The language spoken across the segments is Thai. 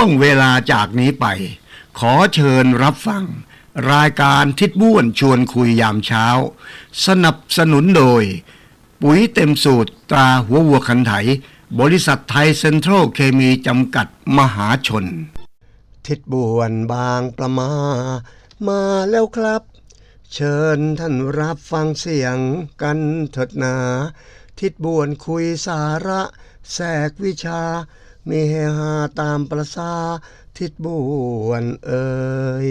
ช่วงเวลาจากนี้ไป ขอเชิญรับฟัง รายการทิศบ้วนชวนคุยยามเช้า สนับสนุนโดย ปุ๋ยเต็มสูตรตราหัววัวขันไถ บริษัทไทยเซ็นทรัลเคมีจำกัดมหาชน ทิศบวนบางประมา มาแล้วครับ เชิญท่านรับฟังเสียงกันเถิดนา ทิศบวนคุยสาระแทรกวิชา มีเฮฮาตามประสาทิศบวนเอ่ย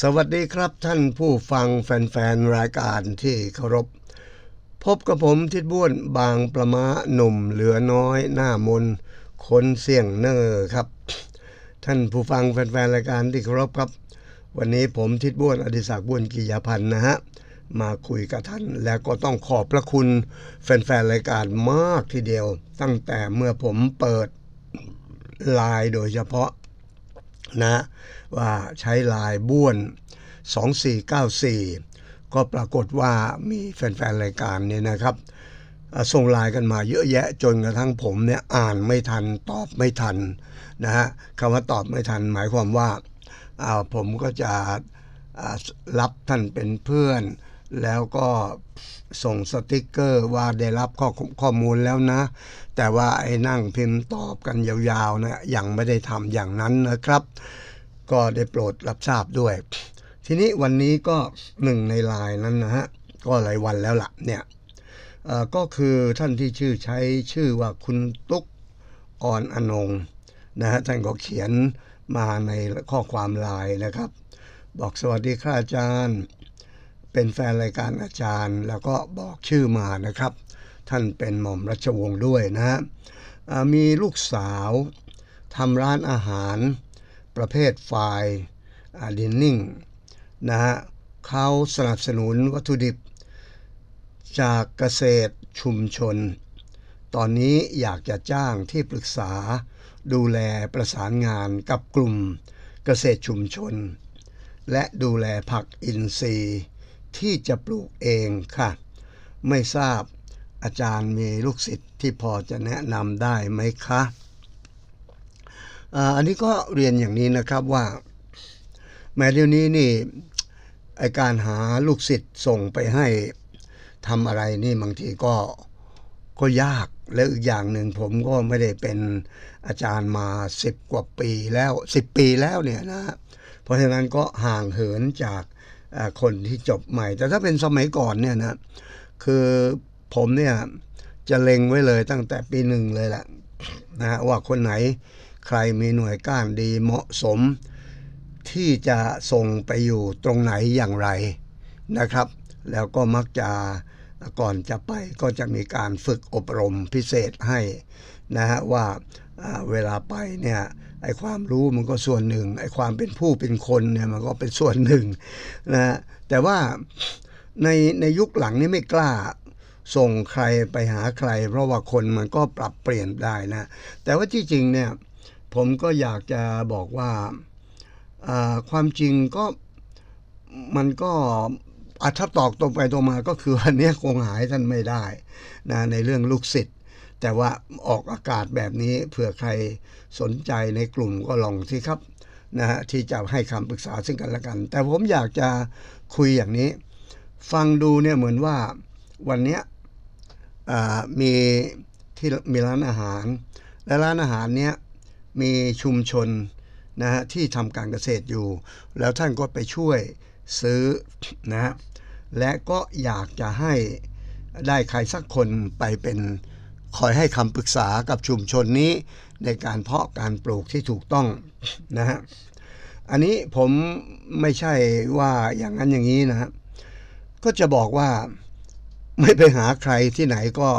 สวัสดีครับท่านผู้ฟังแฟนๆ รายการที่เคารพ พบกับผมทิดบ้วนบางประมาหนุ่มเหลือน้อยหน้ามนคนเสี่ยงเนอร์ครับ ท่านผู้ฟังแฟนๆ รายการที่เคารพครับ วันนี้ผมทิดบ้วนอดิศักดิ์บ้วนกิยาพันธ์นะฮะมาคุยกับท่านแล้วก็ต้องขอบพระคุณแฟนๆ รายการมากทีเดียว ตั้งแต่เมื่อผมเปิด ลน์โดยเฉพาะนะว่าใช้ลายบ้วน 2494 ก็ปรากฏว่ามีแฟนๆ รายการเนี่ยนะครับส่งลน์กันมาเยอะแยะจนกระทั่งผมเนี่ยอ่านไม่ทันตอบไม่ทันนะฮะคำว่าตอบไม่ทันหมายความว่าาผมก็จะรับท่านเป็นเพื่อน แล้วก็ ส่งสติกเกอร์ว่าได้รับข้อข้อมูลแล้วนะ แต่ว่าไอ้นั่งพิมพ์ตอบกันยาวๆนะยังไม่ได้ทำอย่างนั้นนะครับ ก็ได้โปรดรับทราบด้วย ทีนี้วันนี้ก็หนึ่งในไลน์นั้นนะฮะก็หลายวันแล้วล่ะเนี่ยเอ่อก็คือท่านที่ชื่อใช้ชื่อว่าคุณตุ๊กอ่อนอนงนะฮะท่านก็เขียนมาในข้อความไลน์นะครับ บอกสวัสดีครับอาจารย์ เป็นแฟนรายการอาจารย์ แล้วก็บอกชื่อมานะครับ ท่านเป็นหม่อมรัชวงศ์ด้วยนะฮะมีลูกสาวทำร้านอาหารประเภทไฟดินนิ่งนะฮะเขาสนับสนุนวัตถุดิบ จากเกษตรชุมชน ตอนนี้อยากจะจ้างที่ปรึกษาดูแลประสานงานกับกลุ่มเกษตรชุมชน และดูแลผักอินทรีย์ ที่จะปลูกเองค่ะ ไม่ทราบอาจารย์มีลูกศิษย์ที่พอจะแนะนำได้ไหมคะอันนี้ก็เรียนอย่างนี้นะครับว่า แม้เดี๋ยวนี้นี่ไอการหาลูกศิษย์ส่งไปให้ทำอะไรนี่บางทีก็ก็ยากแล้วอีกอย่างหนึ่งผมก็ไม่ได้เป็นอาจารย์มาสิบกว่าปีแล้วสิบปีแล้วเนี่ยนะเพราะฉะนั้นก็ห่างเหินจาก คนที่จบใหม่ แต่ถ้าเป็นสมัยก่อนเนี่ยนะคือผมเนี่ยจะเล็งไว้เลยตั้งแต่ปีหนึ่งเลยแหละนะฮะว่าคนไหนใครมีหน่วยก้านดีเหมาะสม ที่จะส่งไปอยู่ตรงไหนอย่างไรนะครับ แล้วก็มักจะก่อนจะไปก็จะมีการฝึกอบรมพิเศษให้นะฮะว่าเวลาไปเนี่ย ไอ้ความรู้มันก็ส่วนหนึ่งไอ้ความเป็นผู้เป็นคนเนี่ยมันก็เป็นส่วนหนึ่งนะแต่ว่าในในยุคหลังนี้ไม่กล้าส่งใครไปหาใคร เพราะว่าคนมันก็ปรับเปลี่ยนได้นะแต่ว่าที่จริงเนี่ยผมก็อยากจะบอกว่าความจริงก็มันก็อัถ้าตอกตรงไปตรงมาก็คือวันนี้คงหายท่านไม่ได้นะในเรื่องลูกศิษย์ แต่ว่าออกอากาศแบบนี้เผื่อใครสนใจในกลุ่มก็ลองสิครับนะฮะที่จะให้คำปรึกษาซึ่งกันและกัน แต่ผมอยากจะคุยอย่างนี้ ฟังดูเนี่ยเหมือนว่าวันนี้อ่ามีที่มีร้านอาหาร และร้านอาหารเนี้ยมีชุมชนนะฮะที่ทำการเกษตรอยู่ แล้วท่านก็ไปช่วยซื้อนะฮะและก็อยากจะให้ได้ใครสักคนไปเป็น คอยให้คำปรึกษากับชุมชนนี้ ในการเพาะการปลูกที่ถูกต้องนะฮะอันนี้ผมไม่ใช่ว่าอย่างนั้นอย่างนี้นะฮะก็จะบอกว่าไม่ไปหาใครที่ไหนก็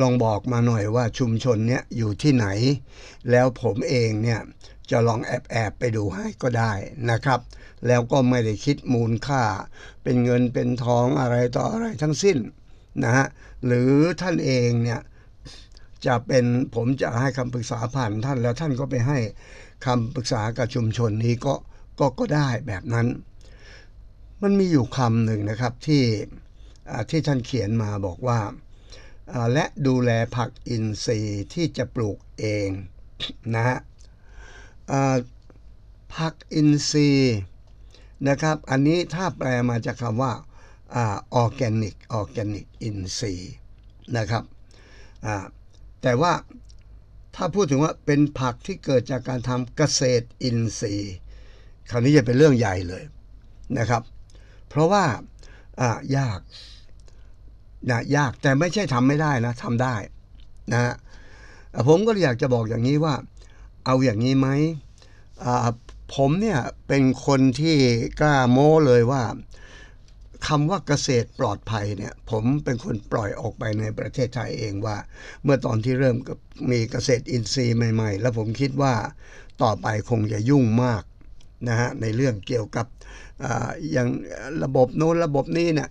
ลองบอกมาหน่อยว่าชุมชนเนี้ยอยู่ที่ไหน แล้วผมเองเนี่ยจะลองแอบแอบไปดูให้ก็ได้นะครับ แล้วก็ไม่ได้คิดมูลค่า เป็นเงินเป็นทองอะไรต่ออะไรทั้งสิ้น นะฮะหรือท่านเองเนี่ยจะเป็นผมจะให้คำปรึกษาผ่านท่านแล้วท่านก็ไปให้คำปรึกษากับชุมชนนี้ก็ก็ก็ได้แบบนั้น มันมีอยู่คำหนึ่งนะครับที่ที่ท่านเขียนมาบอกว่า และดูแลผักอินทรีย์ที่จะปลูกเองนะฮะผักอินทรีย์นะครับ อันนี้ถ้าแปลมาจากคำว่า ออร์แกนิกออร์แกนิกอินทรีย์นะครับแต่ว่าถ้าพูดถึงว่าเป็นผักที่เกิดจากการทำเกษตรอินทรีย์ คราวนี้จะเป็นเรื่องใหญ่เลยนะครับ เพราะว่ายากนะยากแต่ไม่ใช่ทำไม่ได้นะทำได้นะฮะผมก็อยากจะบอกอย่างนี้ว่า เอาอย่างนี้ไหมผมเนี่ยเป็นคนที่กล้าโม้เลยว่า คำว่าเกษตรปลอดภัยเนี่ยผมเป็นคนปล่อยออกไปในประเทศไทยเองว่า เมื่อตอนที่เริ่มกมีเกษตรอินทรีย์ใหม่ ๆ แล้วผมคิดว่าต่อไปคงจะยุ่งมากนะฮะในเรื่องเกี่ยวกับออย่างระบบโน้นระบบนี้เนี่ย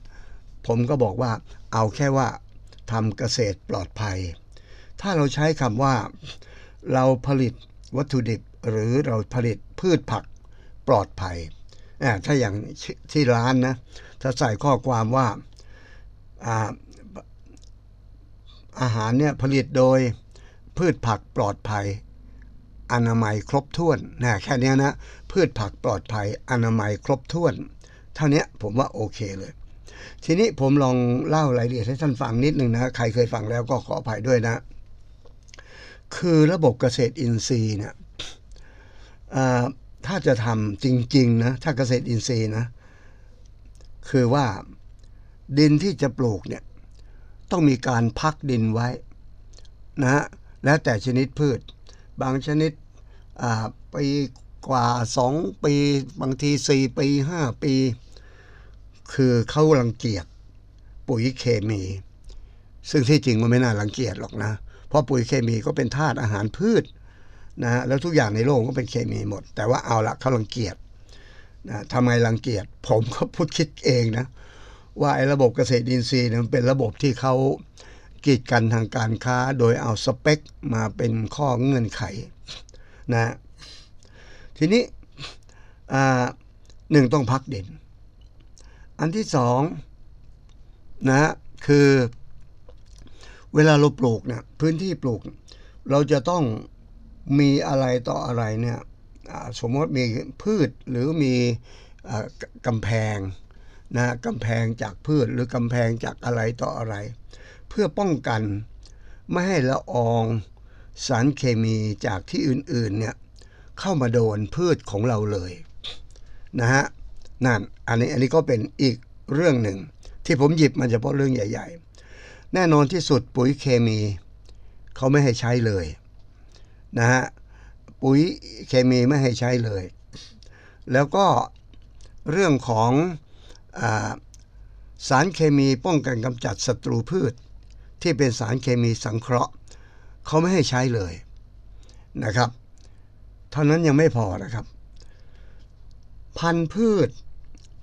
ผมก็บอกว่าเอาแค่ว่าทำเกษตรปลอดภัย ถ้าเราใช้คำว่า เราผลิตวัตถุดิบหรือเราผลิตพืชผักปลอดภัยถ้าอย่างที่ร้านนะ ถ้าใส่ข้อความว่าอาอาหารเนี่ยผลิตโดยพืชผักปลอดภัย อนามัยครบถ้วนนะแค่นี้นะ พืชผักปลอดภัย อนามัยครบถ้วน เท่านี้ผมว่าโอเคเลย ทีนี้ผมลองเล่ารายละเอียดให้ท่านฟังนิดนึงนะ ใครเคยฟังแล้วก็ขออภัยด้วยนะ คือระบบเกษตรอินทรีย์เนี่ยถ้าจะทำจริง ๆ นะ ถ้าเกษตรอินทรีย์นะ คือว่าดินที่จะปลูกเนี่ยต้องมีการพักดินไว้นะฮะแล้วแต่ชนิดพืช บางชนิดอ่าปีกว่าสองปี บางทีสี่ปีห้าปี คือเขารังเกียจปุ๋ยเคมี ซึ่งที่จริงมันไม่น่ารังเกียจหรอกนะ เพราะปุ๋ยเคมีก็เป็นธาตุอาหารพืชนะแล้วทุกอย่างในโลกก็เป็นเคมีหมด แต่ว่าเอาละเขารังเกียจ นะทำไมรังเกียจผมก็พูดคิดเองนะว่าไอ้ระบบเกษตรอินทรีย์เนี่ยมันเป็นระบบที่เขากีดกันทางการค้าโดยเอาสเปคมาเป็นข้อเงื่อนไขนะทีนี้หนึ่งต้องพักเด่น อันที่สองนะคือเวลาเราปลูกเนี่ยพื้นที่ปลูก เราจะต้องมีอะไรต่ออะไรเนี่ย สมมติมีพืชหรือมีอกำแพงนะกำแพงจากพืชหรือกำแพงจากอะไรต่ออะไร เพื่อป้องกันไม่ให้ละอองสารเคมีจากที่อื่นๆเนี่ยเข้ามาโดนพืชของเราเลยนะฮะนั่นอันนี้อันนี้ก็เป็นอีกเรื่องหนึ่ง ที่ผมหยิบมาเฉพาะเรื่องใหญ่ ๆ แน่นอนที่สุดปุ๋ยเคมี เขาไม่ให้ใช้เลยนะฮะ ปุ๋ยเคมีไม่ให้ใช้เลย แล้วก็เรื่องของอสารเคมีป้องกันกำจัดศัตรูพืช ที่เป็นสารเคมีสังเคราะห์เขาไม่ให้ใช้เลยนะครับ เท่านั้นยังไม่พอนะครับ พันธุ์พืช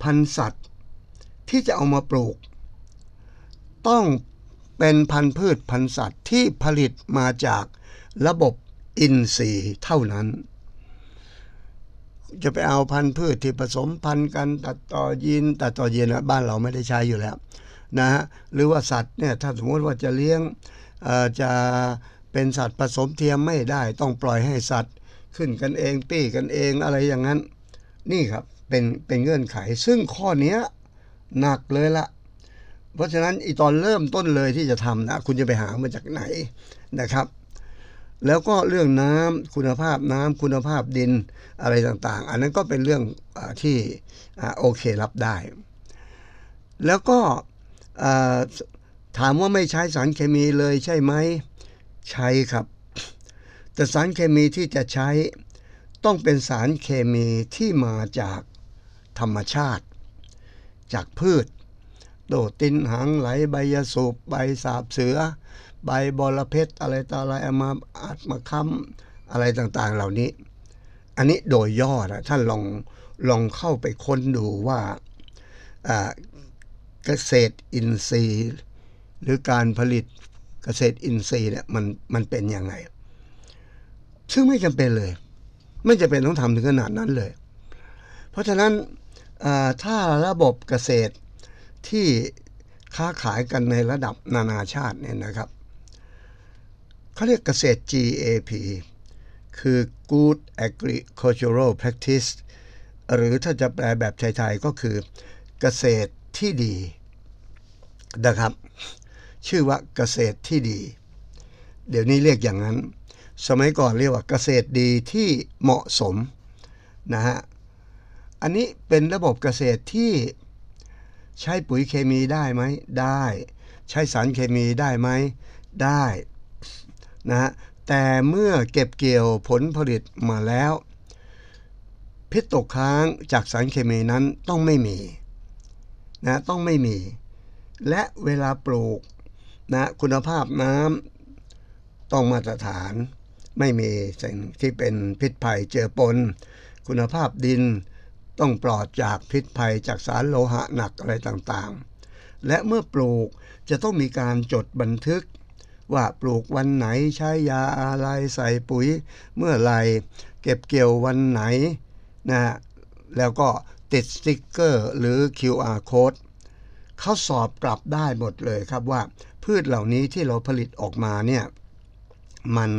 พันธุ์สัตว์ ที่จะเอามาปลูก ต้องเป็นพันธุ์พืชพันธุ์สัตว์ที่ผลิตมาจากระบบ อินทรีย์เท่านั้น จะไปเอาพันธุ์พืชที่ผสมพันธุ์กันตัดต่อยีนตัดต่อยีนนะบ้านเราไม่ได้ใช้อยู่แล้วนะฮะหรือว่าสัตว์เนี่ยถ้าสมมติว่าจะเลี้ยงจะเป็นสัตว์ผสมเทียมไม่ได้ต้องปล่อยให้สัตว์ ขึ้นกันเองปี้กันเองอะไรอย่างนั้น นี่ครับเป็นเป็นเงื่อนไข ซึ่งข้อนี้หนักเลยละเพราะฉะนั้นอีตอนเริ่มต้นเลยที่จะทำนะคุณจะไปหามาจากไหนนะครับ แล้วก็เรื่องน้ำคุณภาพน้ำคุณภาพดินอะไรต่างๆ อันนั้นก็เป็นเรื่องอที่อโอเครับได้ แล้วก็ถามว่าไม่ใช้สารเคมีเลยใช่ไหมใช้ครับ แต่สารเคมีที่จะใช้ต้องเป็นสารเคมีที่มาจากธรรมชาติ จากพืช โดตินหางไหลใบยาสูบใบสาบเสือ ใบบอระเพ็ดอะไรต่ออะไรเอามาอัดมาค้ำอะไรต่างๆ เหล่านี้ อันนี้โดยย่อนะท่านลองลองเข้าไปค้นดูว่าเกษตรอินทรีย์ หรือการผลิตเกษตรอินทรีย์เนี่ยมันมันเป็นยังไง ซึ่งไม่จำเป็นเลย ไม่จำเป็นต้องทำถึงขนาดนั้นเลย เพราะฉะนั้นถ้าระบบเกษตรที่ค้าขายกันในระดับนานาชาติเนี่ยนะครับ เขาเรียกเกษตร GAP คือ good agricultural practice หรือถ้าจะแปลแบบไทยๆก็คือเกษตรที่ดีนะครับ ชื่อว่าเกษตรที่ดี เดี๋ยวนี้เรียกอย่างนั้น สมัยก่อนเรียกว่าเกษตรดีที่เหมาะสมนะฮะอันนี้เป็นระบบเกษตรที่ใช้ปุ๋ยเคมีได้ไหมได้ ใช้สารเคมีได้ไหมได้ นะฮะแต่เมื่อเก็บเกี่ยวผลผลิตมาแล้ว พิษตกค้างจากสารเคมีนั้นต้องไม่มีนะต้องไม่มี และเวลาปลูกนะคุณภาพน้ำต้องมาตรฐาน ไม่มีสิ่งที่เป็นพิษภัยเจือปน คุณภาพดินต้องปลอดจากพิษภัยจากสารโลหะหนักอะไรต่างๆ และเมื่อปลูกจะต้องมีการจดบันทึก ว่าปลูกวันไหนใช้ยาอะไรใส่ปุ๋ยเมื่อไรเก็บเกี่ยววันไหนนะแล้วก็ติดสติ๊กเกอร์หรือ QR code เขาสอบกลับได้หมดเลยครับว่าพืชเหล่านี้ที่เราผลิตออกมาเนี่ยมัน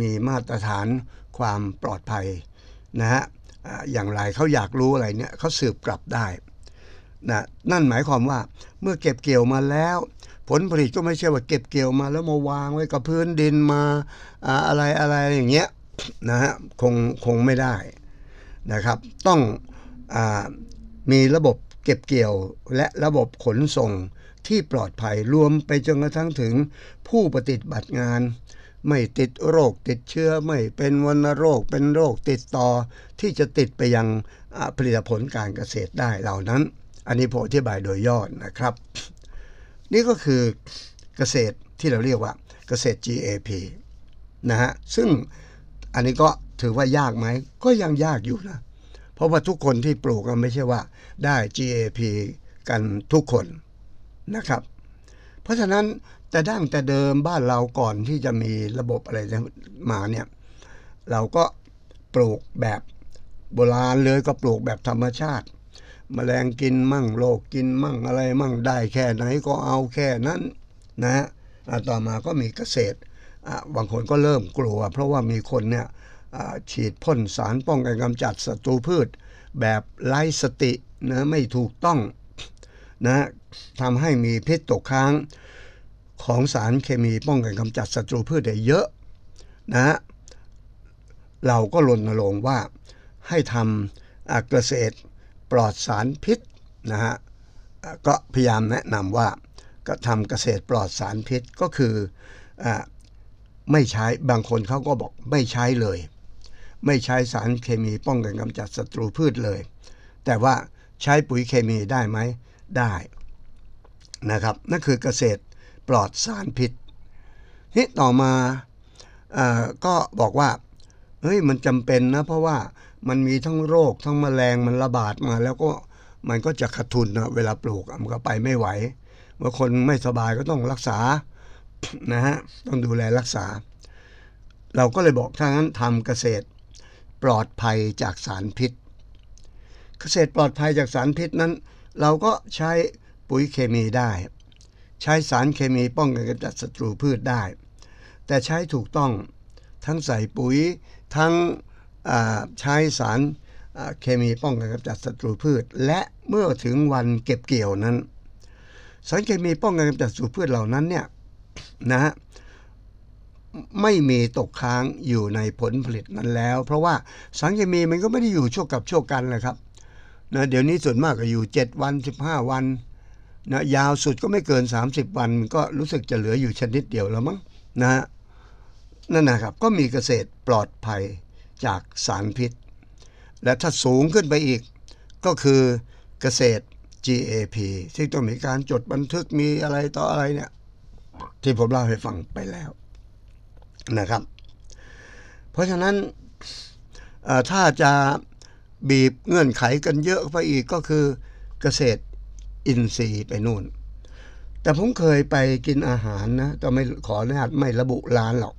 มีมาตรฐานความปลอดภัยนะฮะอย่างไรเขาอยากรู้อะไรเนี่ยเขาสืบกลับได้นะนั่นหมายความว่าเมื่อเก็บเกี่ยวมาแล้ว ผลผลิตก็ไม่ใช่ว่าเก็บเกี่ยวมา แล้วมาวางไว้กับพื้นดินมาอะไรอะไรอย่างเงี้ยนะฮะคงคงไม่ได้นะครับ ต้องอมีระบบเก็บเกี่ยวและระบบขนส่งที่ปลอดภัยรวมไปจนกระทั่งถึงผู้ปฏิบัติงาน ไม่ติดโรคติดเชื้อไม่เป็นวัณโรคเป็นโรคติดต่อที่จะติดไปยังผลิตผลการเกษตรได้เหล่านั้น อันนี้ผมอธิบายโดยย่อนะครับ นี่ก็คือเกษตรที่เราเรียกว่าเกษตร GAP นะฮะซึ่งอันนี้ก็ถือว่ายากไหมก็ยังยากอยู่นะเพราะว่าทุกคนที่ปลูกก็ไม่ใช่ว่าได้ GAP กันทุกคนนะครับ เพราะฉะนั้นแต่ดั้งแต่เดิมบ้านเราก่อนที่จะมีระบบอะไรมาเนี่ยเราก็ปลูกแบบโบราณเลยก็ปลูกแบบธรรมชาติ มแมลงกินมั่งโรคกินมั่งอะไรมั่งได้แค่ไหนก็เอาแค่นั้นนะฮะต่อมาก็มีเกษตรบางคนก็เริ่มกลัว เพราะว่ามีคนเนี่ยฉีดพ่นสารป้องกันกำจัดศัตรูพืช แบบไร้สตินะไม่ถูกต้องนะทำให้มีพิษตกค้างของสารเคมีป้องกันกำจัดศัตรูพืชได้เยอะนะ เราก็รณรงค์ว่าให้ทำเกษตร ปลอดสารพิษนะฮะก็พยายามแนะนำว่าก็ทำเกษตรปลอดสารพิษก็คืออไม่ใช้บางคนเขาก็บอกไม่ใช้เลย ไม่ใช้สารเคมีป้องกันกำจัดศัตรูพืชเลย แต่ว่าใช้ปุ๋ยเคมีได้ไหมได้นะครับนั่นคือเกษตรปลอดสารพิษนี่ต่อมาอก็บอกว่าเฮ้ยมันจำเป็นนะเพราะว่า มันมีทั้งโรคทั้งแมลงมันระบาดมา แล้วก็มันก็จะขาดทุนนะเวลาปลูกมันก็ไปไม่ไหวเมื่อคนไม่สบายก็ต้องรักษานะฮะต้องดูแลรักษา เราก็เลยบอกถ้างั้นทำเกษตรปลอดภัยจากสารพิษ เกษตรปลอดภัยจากสารพิษนั้น เราก็ใช้ปุ๋ยเคมีได้ ใช้สารเคมีป้องกันกำจัดศัตรูพืชได้ แต่ใช้ถูกต้องทั้งใส่ปุ๋ยทั้ง ใช้สารเคมีป้องกันกำจัดศัตรูพืช และเมื่อถึงวันเก็บเกี่ยวนั้น สารเคมีป้องกันกำจัดศัตรูพืชเหล่านั้นเนี่ยนะฮะไม่มีตกค้างอยู่ในผลผลิตนั้นแล้ว เพราะว่าสารเคมีมันก็ไม่ได้อยู่ชั่วกับชั่วกันเลยครับนะเดี๋ยวนี้ส่วนมากก็อยู่ 7 วัน 15 วันนะยาวสุดก็ไม่เกิน 30 วันก็รู้สึกจะเหลืออยู่ชนิดเดียวแล้วมั้งนะฮะนั่นนะครับก็มีเกษตรปลอดภัย จากสารพิษ และถ้าสูงขึ้นไปอีก ก็คือเกษตร GAP ที่ต้องมีการจดบันทึกมีอะไรต่ออะไรเนี่ย ที่ผมเล่าให้ฟังไปแล้วนะครับ เพราะฉะนั้นถ้าจะบีบเงื่อนไขกันเยอะไปอีกก็คือเกษตรอินทรีย์ไปนู่น แต่ผมเคยไปกินอาหารนะแต่ไม่ขออนุญาตไม่ระบุร้านหรอก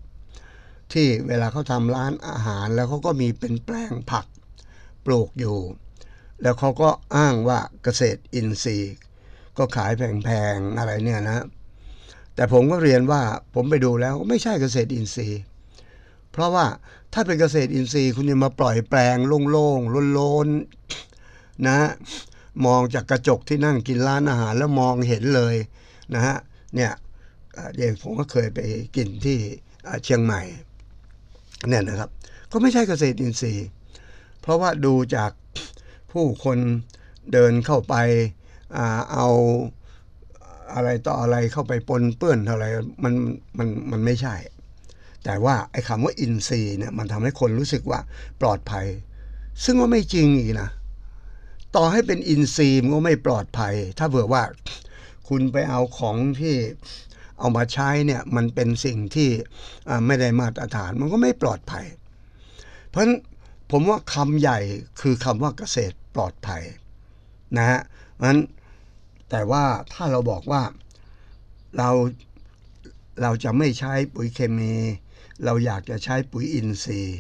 ที่เวลาเขาทำร้านอาหารแล้วเขาก็มีเป็นแปลงผักปลูกอยู่ แล้วเขาก็อ้างว่าเกษตรอินทรีย์ ก็ขายแพงๆอะไรเนี่ยนะ แต่ผมก็เรียนว่าผมไปดูแล้วไม่ใช่เกษตรอินทรีย์ เพราะว่าถ้าเป็นเกษตรอินทรีย์คุณจะมาปล่อยแปลงโล่งๆโลนๆนะฮะมองจากกระจกที่นั่งกินร้านอาหารแล้วมองเห็นเลยนะฮะเนี่ยเดี๋ยวผมก็เคยไปกินที่เชียงใหม่ เนี่ยนะครับ ก็ไม่ใช่เกษตรอินทรีย์ เพราะว่าดูจากผู้คนเดินเข้าไปอเอาอะไรต่ออะไรเข้าไปปนเปื้อนอะไรมันมันมันไม่ใช่ แต่ว่าไอ้คำว่าอินทรีย์เนี่ยมันทำให้คนรู้สึกว่าปลอดภัย ซึ่งว่าไม่จริงอีกนะ ต่อให้เป็นอินทรีย์มันก็ไม่ปลอดภัย ถ้าเผื่อว่าคุณไปเอาของที่ เอามาใช้เนี่ยมันเป็นสิ่งที่ไม่ได้มาตรฐานมันก็ไม่ปลอดภัย เพราะฉะนั้นผมว่าคำใหญ่คือคำว่าเกษตรปลอดภัยนะฮะเพราะฉะนั้นแต่ว่าถ้าเราบอกว่าเราเราจะไม่ใช้ปุ๋ยเคมี เราอยากจะใช้ปุ๋ยอินทรีย์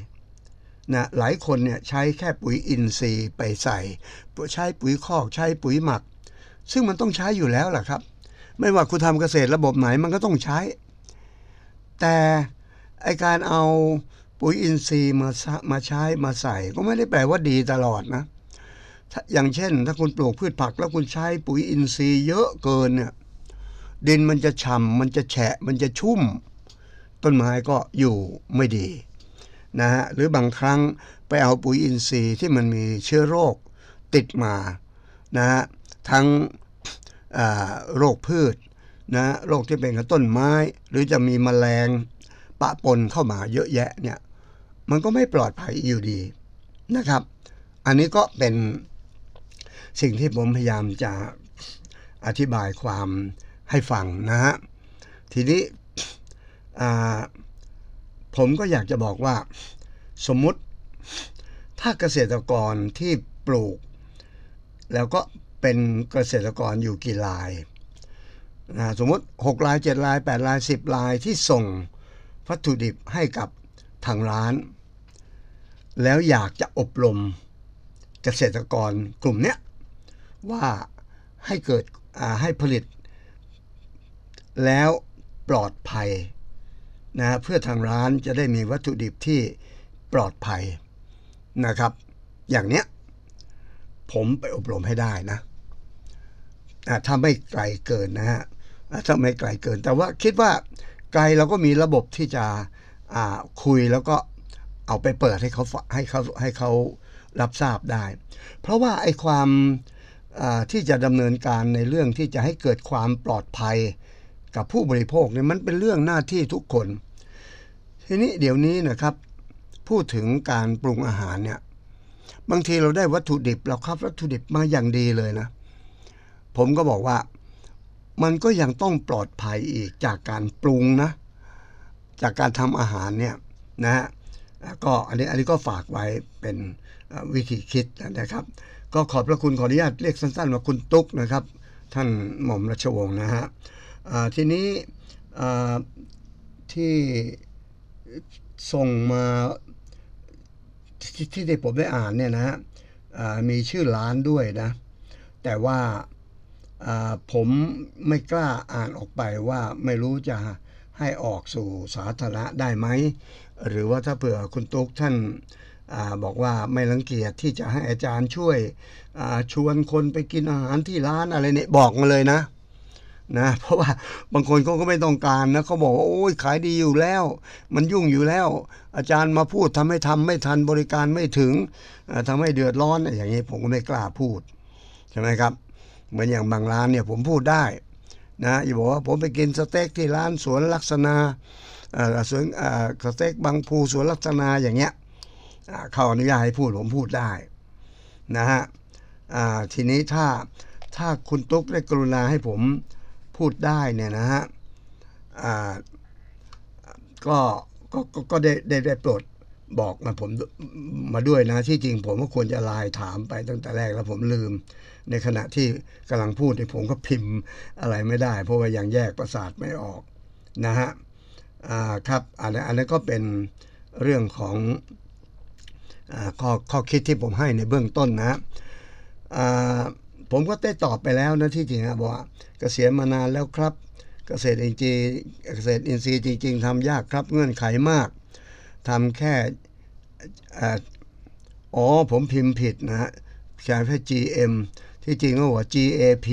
นะหลายคนเนี่ยใช้แค่ปุ๋ยอินทรีย์ไปใส่ใช้ปุ๋ยคอกใช้ปุ๋ยหมัก ซึ่งมันต้องใช้อยู่แล้วล่ะครับ ไม่ว่าคุณทำเกษตรระบบไหนมันก็ต้องใช้ แต่ไอการเอาปุ๋ยอินทรีย์มามาใช้มาใส่ ก็ไม่ได้แปลว่าดีตลอดนะ อย่างเช่น ถ้าคุณปลูกพืชผัก แล้วคุณใช้ปุ๋ยอินทรีย์เยอะเกินเนี่ยดินมันจะฉ่ำมันจะแฉะ มันจะชุ่ม ต้นไม้ก็อยู่ไม่ดีนะฮะหรือบางครั้งไปเอาปุ๋ยอินทรีย์ที่มันมีเชื้อโรคติดมานะฮะทั้ง โรคพืชนะโรคที่เป็นกับต้นไม้ หรือจะมีแมลงปะปนเข้ามาเยอะแยะเนี่ยมันก็ไม่ปลอดภัยอยู่ดีนะครับ อันนี้ก็เป็นสิ่งที่ผมพยายามจะอธิบายความให้ฟังนะฮะทีนี้ผมก็อยากจะบอกว่า สมมุติถ้าเกษตรกรที่ปลูก แล้วก็ เป็นเกษตรกรอยู่กี่รายนะสมมติ6ลาย7ลาย8ลาย 10ลายที่ส่งวัตถุดิบให้กับทางร้าน แล้วอยากจะอบรมเกษตรกรกลุ่มเนี้ยว่าให้เกิดอ่าให้ผลิต แล้วปลอดภัยนะเพื่อทางร้านจะได้มีวัตถุดิบที่ปลอดภัยนะครับ อย่างเนี้ย ผมไปอบรมให้ได้นะอะถ้าไม่ไกลเกินนะฮะถ้าไม่ไกลเกิน แต่ว่าคิดว่าไกลเราก็มีระบบที่จะคุยแล้วก็เอาไปเปิดให้เขาให้เขาให้เขารับทราบได้ เพราะว่าไอ้ความที่จะดำเนินการในเรื่องที่จะให้เกิดความปลอดภัยกับผู้บริโภคเนี่ยมันเป็นเรื่องหน้าที่ทุกคน ทีนี้เดี๋ยวนี้นะครับ พูดถึงการปรุงอาหารเนี่ย บางทีเราได้วัตถุดิบเราครับวัตถุดิบมาอย่างดีเลยนะ ผมก็บอกว่ามันก็ยังต้องปลอดภัยอีกจากการปรุงนะ จากการทำอาหารเนี่ยนะฮะก็อันนี้อันนี้ก็ฝากไว้เป็นวิธีคิดนะครับ ก็ขอบพระคุณขออนุญาตเรียกสั้นๆว่าคุณตุ๊กนะครับ ท่านหม่อมราชวงศ์นะฮะทีนี้ที่ส่งมา ที่ที่ที่ผมได้อ่านเนี่ยนะฮะมีชื่อร้านด้วยนะ แต่ว่าผมไม่กล้าอ่านออกไปว่าไม่รู้จะให้ออกสู่สาธารณะได้ไหม หรือว่าถ้าเผื่อคุณตุ๊กท่านอบอกว่าไม่รังเกียจที่จะให้อาจารย์ช่วยชวนคนไปกินอาหารที่ร้านอะไรเนี่ยบอกมาเลยนะ นะเพราะว่าบางคนเขาก็ไม่ต้องการนะเขาบอกว่าโอ้ยขายดีอยู่แล้ว มันยุ่งอยู่แล้ว อาจารย์มาพูดทำให้ทำไม่ทันบริการไม่ถึงเอ่อทำให้เดือดร้อนอย่างนี้ผมก็ไม่กล้าพูดใช่ไหมครับ เหมือนอย่างบางร้านเนี่ยผมพูดได้นะอย่าบอกว่าผมไปกินสเต็กที่ร้านสวนลักษณะสวนสเต็กบางภูสวนลักษณะอย่างเงี้ยเขาอนุญาตให้พูดผมพูดได้นะฮะทีนี้ถ้าถ้าคุณตุ๊กได้กรุณาให้ผม พูดได้เนี่ยนะฮะก็ก็ก็ก็ได้ได้ได้โปรดบอกมาผมมาด้วยนะที่จริงผมก็ควรจะไลน์ถามไปตั้งแต่แรกแล้วผมลืม ในขณะที่กำลังพูดเนี่ยผมก็พิมพ์อะไรไม่ได้ เพราะว่ายังแยกประสาทไม่ออกนะฮะครับอันนั้นอันนั้นก็เป็นเรื่องของอข้อข้อคิดที่ผมให้ในเบื้องต้นนะอ่า ผมก็ได้ตอบไปแล้วนะที่จริงนะบอกว่าเกษียณมานานแล้วครับ เกษตรอินทรีย์เกษตรอินทรีย์จริง ๆทำยากครับเงื่อนไขมากทำแค่อ่ออ๋อผมพิมพ์ผิดนะฮะใช้แค่ GM ที่จริงก็บอกว่า GAP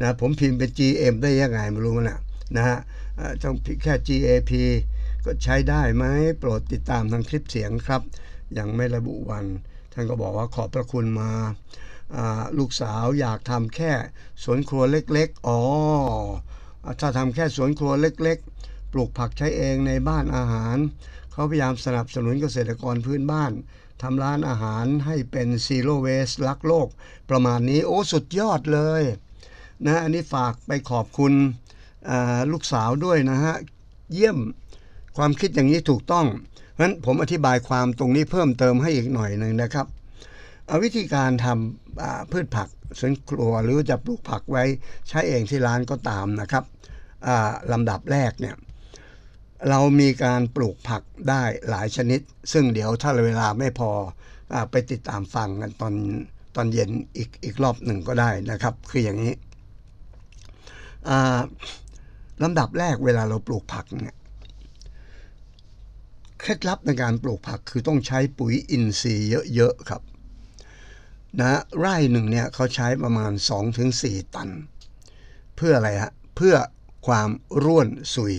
นะผมพิมพ์เป็น GM ได้ยังไงไม่รู้มันะนะฮะต้องพิมแค่ GAP ก็ใช้ได้ไหมโปรดติดตามทางคลิปเสียงครับ ยังไม่ระบุวัน ท่านก็บอกว่าขอบพระคุณมา ลูกสาวอยากทำแค่สวนครัวเล็กๆ อ๋อ ถ้าทำแค่สวนครัวเล็กๆ ปลูกผักใช้เองในบ้านอาหาร เขาพยายามสนับสนุนเกษตรกรพื้นบ้านทำร้านอาหารให้เป็นซีโร่เวสรักโลก ประมาณนี้โอ้สุดยอดเลยนะอันนี้ฝากไปขอบคุณลูกสาวด้วยนะฮะ เยี่ยมความคิดอย่างนี้ถูกต้องเพราะฉะนั้นผมอธิบายความตรงนี้เพิ่มเติมให้อีกหน่อยหนึ่งนะครับ วิธีการทำพืชผักสวนครัวหรือจะปลูกผักไว้ใช้เองที่ร้านก็ตามนะครับลำดับแรกเนี่ยเรามีการปลูกผักได้หลายชนิด ซึ่งเดี๋ยวถ้าเวลาไม่พออไปติดตามฟังกันตอนตอนเย็นอีกอีกรอบหนึ่งก็ได้นะครับ คืออย่างนี้ลำดับแรกเวลาเราปลูกผักเนี่ยเคล็ดลับในการปลูกผักคือต้องใช้ปุ๋ยอินทรีย์เยอะๆครับ นะไร่หนึ่งเนี่ยเขาใช้ประมาณ 2-4 ตัน เพื่ออะไรฮะเพื่อความร่วนซุย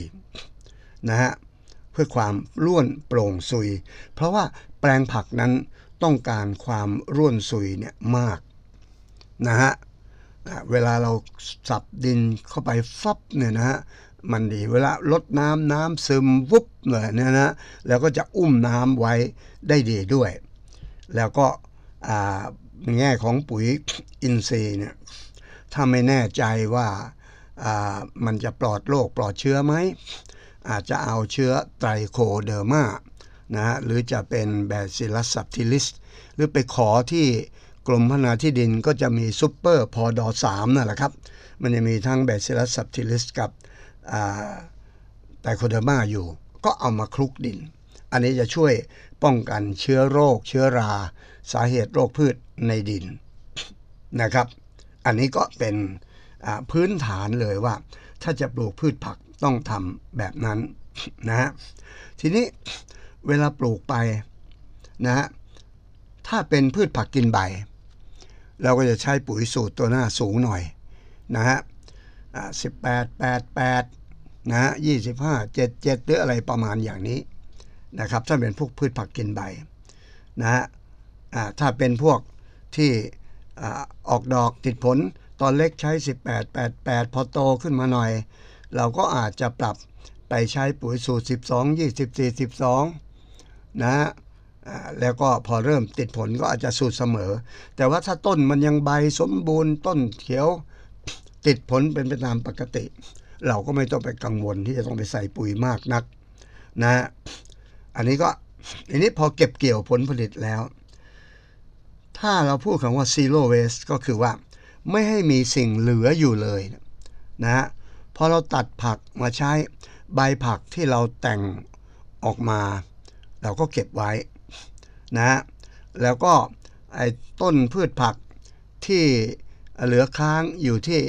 นะฮะเพื่อความร่วนโปร่งซุย เพราะว่าแปลงผักนั้นต้องการความร่วนซุยเนี่ยมากนะฮะเวลาเราสับดินเข้าไปฟับเนี่ยนะฮะมันดีเวลาลดน้ำน้ำซึมวุบเลยเนี่ยนะแล้วก็จะอุ้มน้ำไว้ได้ดีด้วย แล้วก็อ่า ในแง่ของปุ๋ยอินทรีย์เนี่ยถ้าไม่แน่ใจว่ามันจะปลอดโรคปลอดเชื้อไหม อาจจะเอาเชื้อไตรโคเดอร์มานะฮะหรือจะเป็นแบซิลัสซับทิลิสหรือไปขอที่กรมพัฒนาที่ดินก็จะมีซูเปอร์พอดอสามนั่นแหละครับ มันจะมีทั้งแบซิลัสซับทิลิสกับไตรโคเดอร์มาอยู่ ก็เอามาคลุกดิน อันนี้จะช่วยป้องกันเชื้อโรคเชื้อรา สาเหตุโรคพืชในดินนะครับ อันนี้ก็เป็นพื้นฐานเลยว่า ถ้าจะปลูกพืชผักต้องทำแบบนั้นนะฮะทีนี้เวลาปลูกไปนะฮะถ้าเป็นพืชผักกินใบ เราก็จะใช้ปุ๋ยสูตรตัวหน้าสูงหน่อยนะฮะสิบแปดแปดแปดนะฮะยี่สิบห้าเจ็ดเจ็ดหรืออะไรประมาณอย่างนี้นะครับ ถ้าเป็นพวกพืชผักกินใบนะฮะ ถ้าเป็นพวกที่อออกดอกติดผลตอนเล็กใช้ 18 88 พอโตขึ้นมาหน่อย เราก็อาจจะปรับไปใช้ปุ๋ยสูตร 12 24 12 นะฮะอ่าแล้วก็พอเริ่มติดผลก็อาจจะสูตรเสมอ แต่ว่าถ้าต้นมันยังใบสมบูรณ์ต้นเขียวติดผลเป็นไปตามปกติ เราก็ไม่ต้องไปกังวลที่จะต้องไปใส่ปุ๋ยมากนักนะ อันนี้ก็อันนี้พอเก็บเกี่ยวผลผลิตแล้ว ถ้าเราพูดคำว่า zero waste ก็คือว่า ไม่ให้มีสิ่งเหลืออยู่เลยนะฮะพอเราตัดผักมาใช้ใบผักที่เราแต่งออกมา เราก็เก็บไว้นะฮะแล้วก็ไอ้ต้นพืชผักที่เหลือค้างอยู่ที่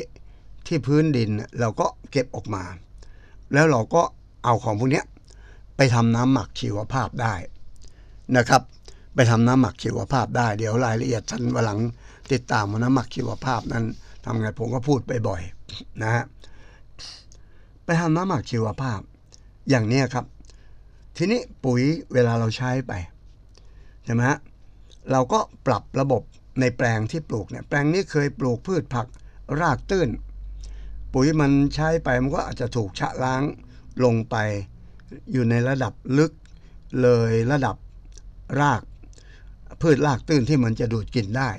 ที่พื้นดินเราก็เก็บออกมา แล้วเราก็เอาของพวกนี้ไปทำน้ำหมักชีวภาพได้นะครับ ไปทำน้ำหมักชีวภาพได้ เดี๋ยวรายละเอียดท่านวันหลังติดตามว่าน้ำหมักชีวภาพนั้นทำไงผมก็พูดไปบ่อยนะฮะไปทำน้ำหมักชีวภาพ อย่างนี้ครับ ทีนี้ปุ๋ยเวลาเราใช้ไปใช่ไหมฮะเราก็ปรับระบบในแปลงที่ปลูกเนี่ยแปลงนี้เคยปลูกพืชผักรากตื้น ปุ๋ยมันใช้ไปมันก็อาจจะถูกชะล้างลงไป อยู่ในระดับลึกเลยระดับราก พืชรากตื้นที่มันจะดูดกินได้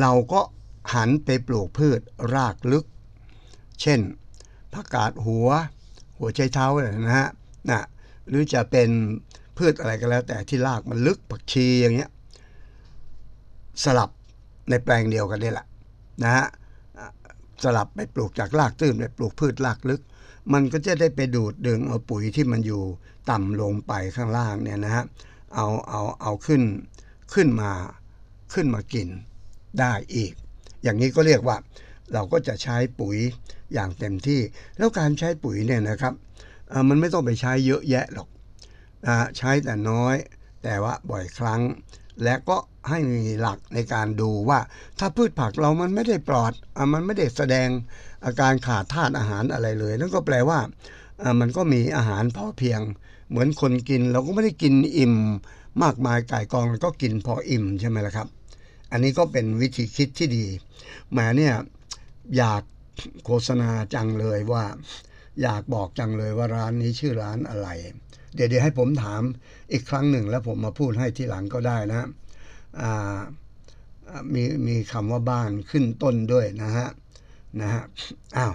เราก็หันไปปลูกพืชรากลึก เช่นผักกาดหัว หัวไชเท้าเนี่ยนะฮะนะหรือจะเป็นพืชอะไรก็แล้ว แต่ที่รากมันลึกผักชีอย่างเงี้ยสลับในแปลงเดียวกันนี่แหละนะฮะสลับไปปลูกจากรากตื้นไปปลูกพืชรากลึก มันก็จะได้ไปดูดดึงเอาปุ๋ยที่มันอยู่ต่ำลงไปข้างล่างเนี่ยนะฮะ เอาเอาเอาขึ้นขึ้นมาขึ้นมากินได้อีก อย่างนี้ก็เรียกว่าเราก็จะใช้ปุ๋ยอย่างเต็มที่ แล้วการใช้ปุ๋ยเนี่ยนะครับมันไม่ต้องไปใช้เยอะแยะหรอกใช้แต่น้อย แต่ว่าบ่อยครั้ง และก็ให้มีหลักในการดูว่า ถ้าพืชผักเรามันไม่ได้ปลอดอมันไม่ได้แสดงอาการขาดธาตุอาหารอะไรเลย นั่นก็แปลว่ามันก็มีอาหารพอเพียง เหมือนคนกินเราก็ไม่ได้กินอิ่ม มากมายก่ายกองเราก็กินพออิ่มใช่ไหมล่ะครับ อันนี้ก็เป็นวิธีคิดที่ดีแหมเนี่ยอยากโฆษณาจังเลยว่า อยากบอกจังเลยว่าร้านนี้ชื่อร้านอะไร เดี๋ยวเดี๋ยวให้ผมถามอีกครั้งหนึ่งแล้วผมมาพูดให้ทีหลังก็ได้นะมีมีคำว่าบ้านขึ้นต้นด้วยนะฮะนะฮะอ้าว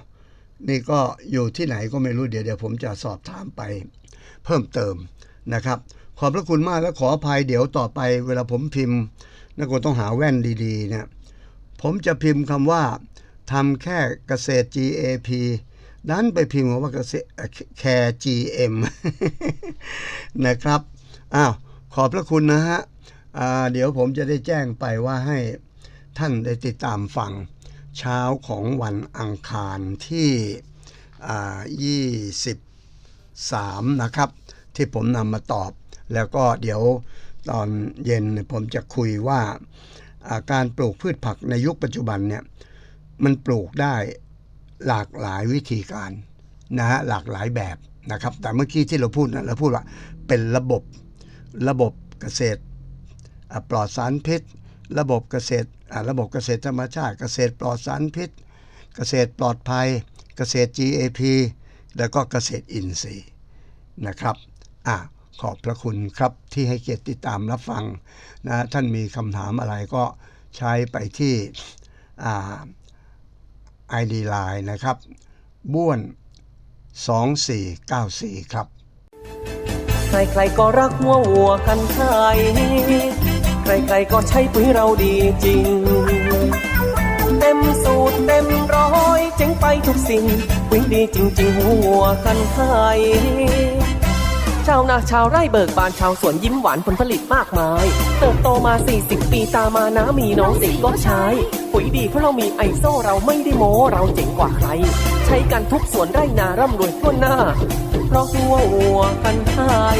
นี่ก็อยู่ที่ไหนก็ไม่รู้เดี๋ยวเดี๋ยวผมจะสอบถามไป เพิ่มเติมนะครับ ขอบพระคุณมากและขออภัยเดี๋ยวต่อไปเวลาผมพิมพ์นักกต้องหาแว่นดีๆเนี่ยผมจะพิมพ์คำว่าทำแค่เกษตร GAP ดันไปพิมพ์ว่าเกษตรแคร์ GM นะครับอ้าวขอบพระคุณนะฮะเดี๋ยวผมจะได้แจ้งไปว่าให้ท่านได้ติดตามฟังเช้าของวันอังคารที่อ่า23นะครับ ที่ผมนำมาตอบ แล้วก็เดี๋ยวตอนเย็นผมจะคุยว่าาการปลูกพืชผักในยุคปัจจุบันเนี่ยมันปลูกได้หลากหลายวิธีการนะฮะหลากหลายแบบนะครับ แต่เมื่อกี้ที่เราพูดนะเราพูดว่าเป็นระบบระบบเกษตรปลอดสารพิษ ระบบเกษตรระบบเกษตรธรรมชาติ เกษตรปลอดสารพิษ เกษตรปลอดภัย เกษตร GAP แล้วก็เกษตรอินทรีย์นะครับอะขอบพระคุณครับที่ให้เกียรติติดตามรับฟังนะท่านมีคำถามอะไรก็ใช้ไปที่ไอ่า ID Line นะครับ บ้วน 2494 ครับ ใครๆก็รักหัววัวกันไทยใครๆก็ใช้ปุ๋ยเราดีจริง เต็มสูตรเต็มร้อยเจ๋งไปทุกสิ่ง ปุ๋ยดีจริง ๆ หัววัวกันไทยชาวนาชาวไร่เบิกบานชาวสวนยิ้มหวานผลผลิตมากมาย เติบโตมา 40 ปีตามานะมีน้องสิก็ใช้ ปุ๋ยดีเพราะเรามีไอโซเราไม่ได้โม้เราเจ๋งกว่าใคร ใช้กันทุกสวนไร่นาร่ำรวยทั่วหน้า เพราะหัววัวกันไทย